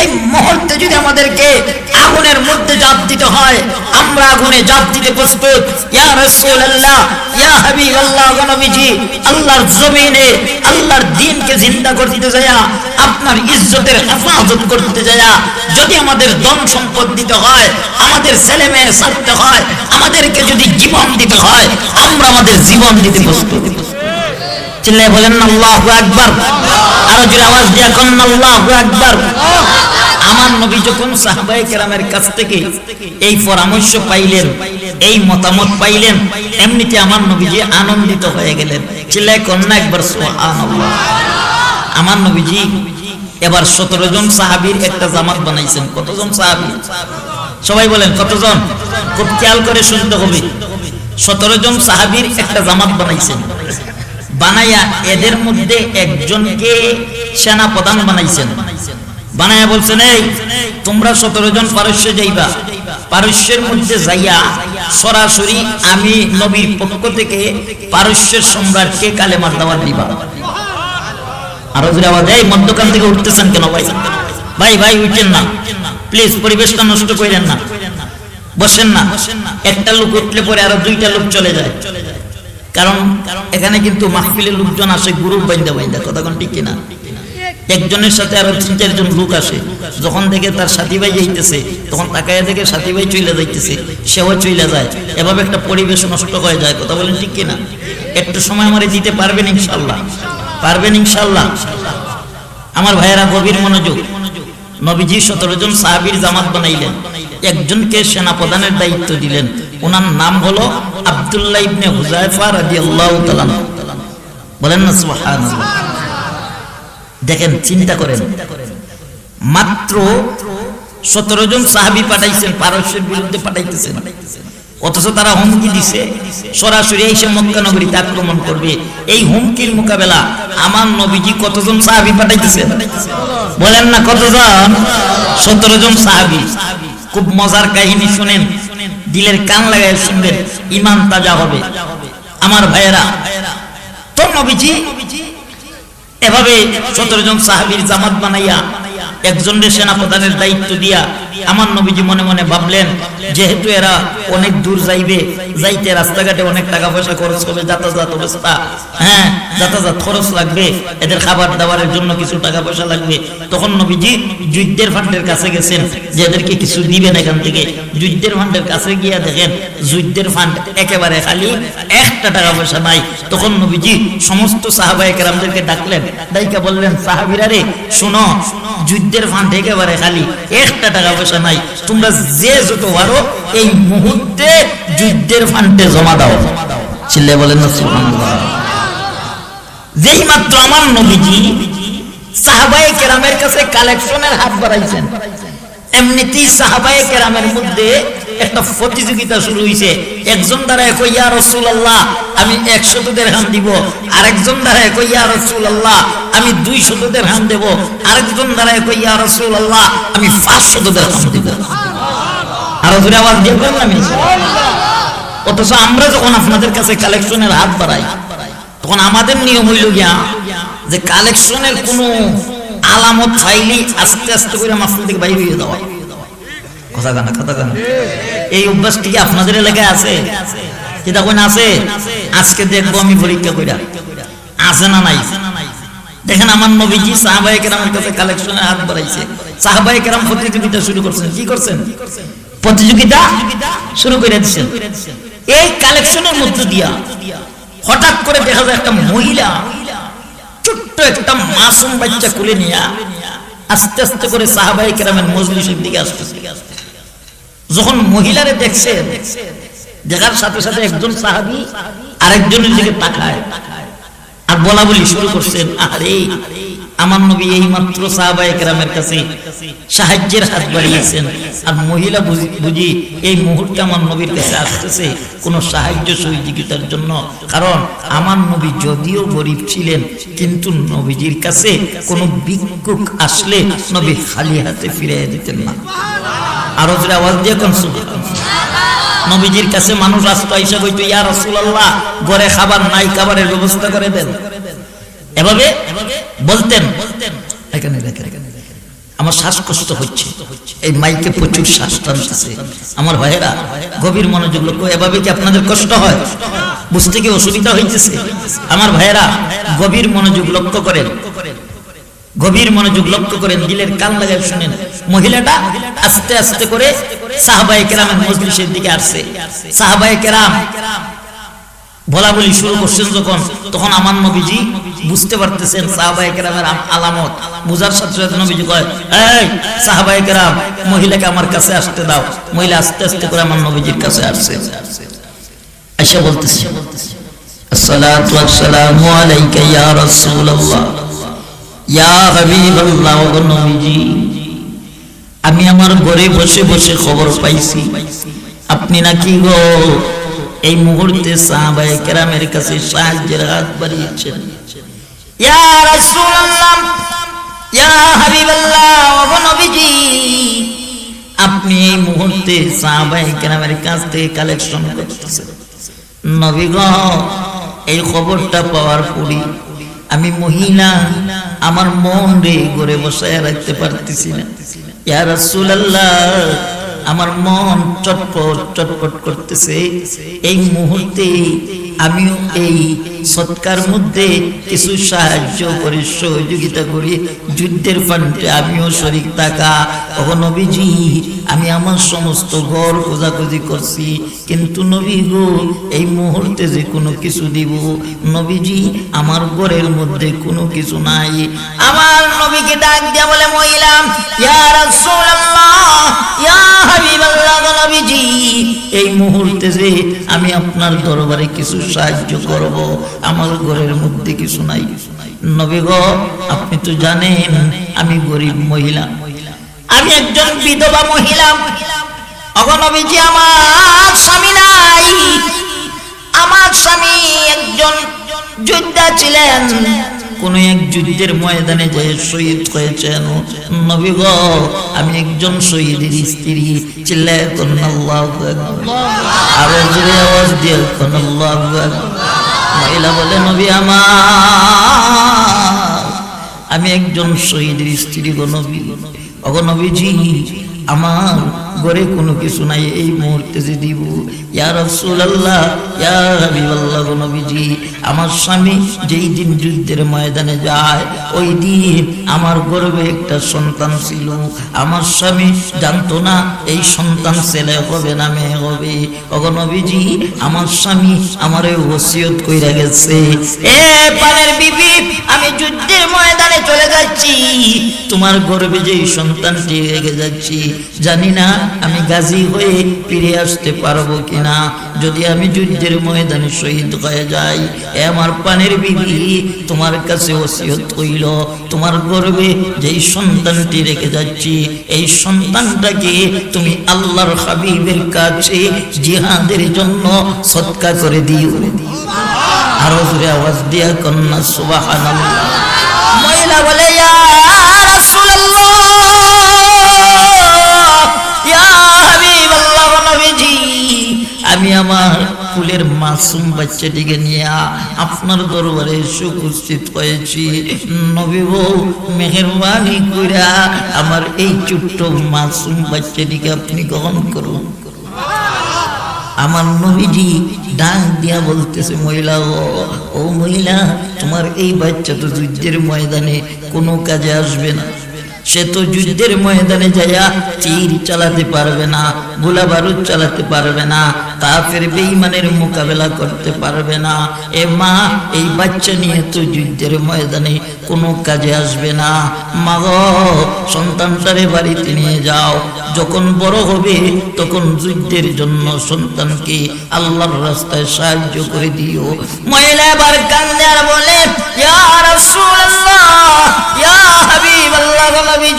এই মুহূর্তে যদি আমাদেরকে আগুনের মধ্যে জাপ দিতে হয়, আমরা আগুনে জাপ দিতে প্রস্তুত। ইয়া ইয়া আল্লাহর জমিনে, আল্লাহর জিন্দা যায়া, আপনার ইজ্জতের হেফাজত করতে যায়া, যদি আমাদের ধন সম্পদ দিতে হয়, আমাদের ছেলে মেয়ে ছাড়তে হয়, আমাদেরকে যদি জীবন দিতে হয়, আমরা আমাদের জীবন দিতে প্রস্তুত। চিল্লাই বলেন, আল্লাহু আকবার। আরও জোরে আওয়াজ দিয়ে কোন, আল্লাহু আকবার। আমার নবী যখন সাহাবায়ে কেরামের কাছ থেকে এই পরামর্শ পাইলেন, এই মতামত পাইলেন, এমনিতে আমার নবীজি আনন্দিত হয়ে গেলেন। চিল্লাই কন্যা একবার, সুবহানাল্লাহ। আমার নবীজি এবার সতেরো জন সাহাবীর একটা জামাত বানাইছেন। কতজন সাহাবী? সবাই বলেন, কতজন? খুব খেয়াল করে শুনতে হবে। সতেরো জন সাহাবীর একটা জামাত বানাইছেন। বানাইয়া এদের মধ্যে একজনকে সেনা প্রধান বানাইছেন। বানাইয়া বলছেন, এই, তোমরা সতেরো জন পারস্য যাইবা। পারস্যের মধ্যে যাইয়া সরাসরি আমি নবীর পক্ষ থেকে পারস্যের সম্রাটকে কালেমার দাওয়াত দিবা। আরও জোরে আওয়াজ এই, মধ্যখান থেকে উঠতেছেন কেন ভাই? ভাই ভাই, উঠেন না। প্লিজ, পরিবেশটা নষ্ট করেন না। বসেন না। একটা লোক উঠলে পরে আরও দুইটা লোক চলে যায়। কারণ এখানে কিন্তু মাহফিলের লোকজন আসে গ্রুপ বাইন্দা বাইন্দা, কথা কোন ঠিক কিনা? একজনের সাথে আরও তিন চারজন লোক আসে। যখন দেখে তার সাথী ভাই যাইতেছে, তখন তাকায় দেখে সাথী ভাই চইলা যাইতেছে, সেও চইলা যায়। এভাবে একটা পরিবেশ নষ্ট হয়ে যায়, কথা বলেন ঠিক কিনা? একটু সময় আমারে দিতে পারবেন ইনশাল্লাহ পারবেন ইনশাল্লাহ আমার ভাইয়েরা, গভীর মনোযোগ। নবীজি সতেরো জন সাহাবীর জামাত বানাইলেন। একজনকে সেনা প্রধানের দায়িত্ব দিলেন। ওনার নাম হলো আব্দুল্লাহ ইবনে হুজাইফা বলেন না দেখেন, চিন্তা করেন। মাত্র সতেরো জন সাহাবি পাঠাইছেন, পারস্যের বিরুদ্ধে পাঠাইতেছেন। অথচ তারা হুমকি দিছে। সরাসরি এসে মক্কা নগরীতে আক্রমণ করবে। এই হুমকির মোকাবেলা আমার নবীজি কতজন সাহাবি পাঠাইতেছেন? বলেন না কতজন? সতেরো জন সাহাবি। খুব মজার কাহিনী শুনেন। দিলের কান লাগাই শুনবেন ইমান তাজা হবে। আমার ভাইয়েরা তো নবীজি এভাবে সতেরো জন সাহাবির জামাত বানাইয়া একজনের সেনা প্রধানের দায়িত্ব দিয়া আমার নবীজি মনে মনে ভাবলেন, যেহেতু এরা অনেক দূর যাইবে, যাইতে রাস্তাঘাটে অনেক টাকা পয়সা খরচ হবে, যাতায়াত অবস্থা হ্যাঁ যাতায়াত খরচ লাগবে, এদের খাবার দাবারের জন্য কিছু টাকা পয়সা লাগবে। তখন নবীজি যুদ্ধের ফান্ডের কাছে গেছেন, যে এদেরকে কিছু দিবেন এখান থেকে। যুদ্ধের ফান্ডের কাছে গিয়া দেখেন, যুদ্ধের ফান্ড একেবারে খালি, একটা টাকা পয়সা নাই। তখন নবীজি সমস্ত সাহাবায়ে কেরামদেরকে ডাকলেন দাইকা বললেন, সাহাবিরা রে, শোনো যুদ্ধের ফান্ড একেবারে খালি। একটা টাকা পয়সা নাই। তোমরা যে যত পারো, এই মুহূর্তে যুদ্ধের ফান্ডে জমা দাও। ছেলে বলেন না যেই মাত্র আমার নবীজি সাহাবাই কেরামের কাছে কালেকশনের হাত বাড়াইছেন। এমনিতেই সাহাবায়ে কেরামের মধ্যে একটা প্রতিযোগিতা শুরু হইছে। একজন দ্বারা কই ইয়া রাসূলুল্লাহ, আমি 100 দিরহাম দিব। আরেকজন দ্বারা কই ইয়া রাসূলুল্লাহ, আমি দুই 200 দিরহাম দেব। আরেকজন দ্বারা কই ইয়া রাসূলুল্লাহ, আমি 500 দিরহাম দিব। আর জোরে আওয়াজ দিয়ে বলেন আমি অথচ আমরা যখন আপনাদের কাছে কালেকশনের হাত বাড়াই, তখন আমাদের নিয়ম হইল গিয়া যে কালেকশনের কোনো আলামত পাইলেই আস্তে আস্তে করে মাসুল থেকে বাইরে হয়ে যাওয়া। কথা গানা কথা গানা এই অভ্যাসটি কি আপনাদের এলাকায় আছে? যেটা কোন আছে? আজকে দেখব আমি পরীক্ষা কইরা। আছে না নাই? দেখেন আমার নবীজি সাহাবায়ে কেরামের কাছে কালেকশনে হাত বাড়াইছে। সাহাবায়ে কেরাম প্রতিযোগিতা শুরু করছেন। কি করছেন? প্রতিযোগিতা শুরু করে দিচ্ছেন এই কালেকশনের মধ্য দিয়া হঠাৎ করে দেখা যায় একটা মহিলা একটা মাসুম বাচ্চা কুলে নিয়া আস্তে আস্তে করে সাহাবাই কেরামের মজলিসের দিকে আসতে যখন মহিলারে দেখছে, দেখার সাথে সাথে একজন সাহাবি আরেকজনের দিকে তাকায় আর বলা বলি শুরু করছেন আরে আমার নবী এই মাত্র সাহাবায়ে কেরামের কাছে সাহায্যের হাত বাড়িয়েছেন। আর মহিলা বুঝি- এই মুহূর্তে আমার নবীর কাছে আসতেছে কোনো সাহায্য সহযোগিতার জন্য। কারণ আমার নবী যদিও গরিব ছিলেন, কিন্তু নবীজির কাছে কোনো ভিক্ষুক আসলে নবী খালি হাতে ফিরে দিতেন না। আরও আওয়াজ দিয়ে কোন নবীজির কাছে মানুষ আসতো কইতো, ইয়া রাসূলুল্লাহ, ঘরে খাবার নাই, খাবারের ব্যবস্থা করে দেন। এভাবে বলতেন। এখানে দেখেন আমার শ্বাসকষ্ট হচ্ছে। এই মাইকে প্রচুর শ্বাস টানতেছে আমার ভাইয়েরা গভীর মনোযোগ লক্ষ্য এভাবে কি আপনাদের কষ্ট হয়? বুঝতে কি অসুবিধা হইতেছে? আমার ভাইয়েরা গভীর মনোযোগ লক্ষ্য করেন। গভীর মনোযোগ লক্ষ্য করেন দিলের কান লাগায় শুনেন। মহিলাটা আস্তে আস্তে করে সাহাবায়ে কেরামের মজলিসের দিকে আসছে। সাহাবায়ে কেরাম। বলা শুরু করছেন যখন, তখন আমার নবীজি বুঝতে পারতেছেন সাহাবায়ে কেরামের আম- আলামত। বুঝার সাথে সাথে নবীজি কয়, এই সাহাবায়ে কেরাম, মহিলাকে আমার কাছে আসতে দাও। মহিলা আস্তে আস্তে করে আমার নবীজির কাছে আসছে। বলতেছে আমি আমার ঘরে বসে বসে খবর পাইছি। আপনি নাকি গো এই মুহূর্তে সাহাবায়ে কেরামের কাছে সাহায্যের হাত বাড়িয়েছেন। ইয়া রাসূলুল্লাহ, ইয়া হাবিবাল্লাহ ও নবীজি, আপনি এই মুহূর্তে সাহাবায়ে কেরামের কাছ থেকে কালেকশন করতেছেন। নবী গো, এই খবরটা পাওয়ার পরই আমি মহিলা আমার মন রে ঘরে বসায় রাখতে পারতেছি না। ইয়া রাসূলুল্লাহ আমার মন চটপট চটপট করতেছে। এই মুহূর্তে আমিও এই সৎকার মধ্যে কিছু সাহায্য করে সহযোগিতা করি। যুদ্ধের ফান্ডে আমিও শরিক থাকা। ও নবীজি, আমি আমার সমস্ত ঘর খোঁজাখুঁজি করছি। কিন্তু নবী গো, এই মুহূর্তে যে কোনো কিছু দিব। নবীজি, আমার ঘরের মধ্যে কোনো কিছু নাই। আমার নবীকে ডাক দিয়া বলে মহিলা ইয়া রাসূলুল্লাহ, ইয়া এই মুহূর্তে যে আমি আপনার দরবারে কিছু সাহায্য করব, আমার ঘরের মধ্যে কিছু নাই। নবী গো, আপনি তো জানেন, আমি গরিব মহিলা। আমি একজন বিধবা মহিলা। অগনবীজি আমার স্বামী নাই। আমার স্বামী একজন যোদ্ধা ছিলেন। কোন এক যুদ্ধের ময়দানে যে শহীদ হয়েছেন নবী গো, আমি একজন শহীদের স্ত্রী, চিল্লায় কোন আরও জোরে আওয়াজ দিয়ে কোন মহিলা বলে, নবী আমার, আমি একজন শহীদের স্ত্রী গো নবী। অগনবীজি আমার ঘরে কোনো কিছু নাই এই মুহূর্তে যে দিব। ইয়া রাসূলুল্লাহ, ইয়া হাবিবাল্লাহ নবীজি, আমার স্বামী যেই দিন যুদ্ধের ময়দানে যায়, ওই দিন আমার গর্বে একটা সন্তান ছিল। আমার স্বামী জানতো না এই সন্তান ছেলে হবে না মেয়ে হবে। ওগো নবীজি, আমার স্বামী আমারে ওসিয়ত কইরা গেছে, এ পানের বিবি, আমি যুদ্ধের ময়দানে চলে যাচ্ছি। তোমার গর্বে যেই সন্তানটি রেগে যাচ্ছি জানি না আমি গাজী হয়ে ফিরে আসতে পারব কিনা। যদি আমি যুদ্ধের ময়দানে শহীদ হয়ে যাই, এ আমার পানের বিবি তোমার কাছে ওসিয়ত হইল, তোমার গর্ভে যেই সন্তানটি রেখে যাচ্ছি, এই সন্তানটাকে তুমি আল্লাহর হাবিবের কাছে জিহাদের জন্য সৎকা করে দিও। আরও আওয়াজ দিয়া কন্যা, সুবহানাল্লাহ। মহিলা আমার ফুলের মাসুম বাচ্চাটিকে নিয়ে আপনার দরবারে এসে উপস্থিত হয়েছি। নবী বউ, মেহরবানি কইরা আমার এই ছোট্ট মাসুম বাচ্চাটিকে আপনি গ্রহণ করুন। আমার নবীজি ডাক দিয়া বলতেছে, মহিলা ও ও মহিলা, তোমার এই বাচ্চা তো যুদ্ধের ময়দানে কোনো কাজে আসবে না। সে তো যুদ্ধের ময়দানে যাইয়া তীর চালাতে পারবে না গোলা বারুদ চালাতে পারবে না, কাফের বেঈমানের মোকাবেলা করতে পারবে না। এ মা, এই বাচ্চা নিয়ে তো যুদ্ধের ময়দানে কোনো কাজে আসবে না। মা গো, সন্তানটারে বাড়িতে নিয়ে যাও। যখন বড় হবে, তখন যুদ্ধের জন্য সন্তানকে আল্লাহর রাস্তায় সাহায্য করে দিও। মহিলা এবার কান্দে বলে, ইয়া রাসূলুল্লাহ, ইয়া হাবিবাল্লাহ নবী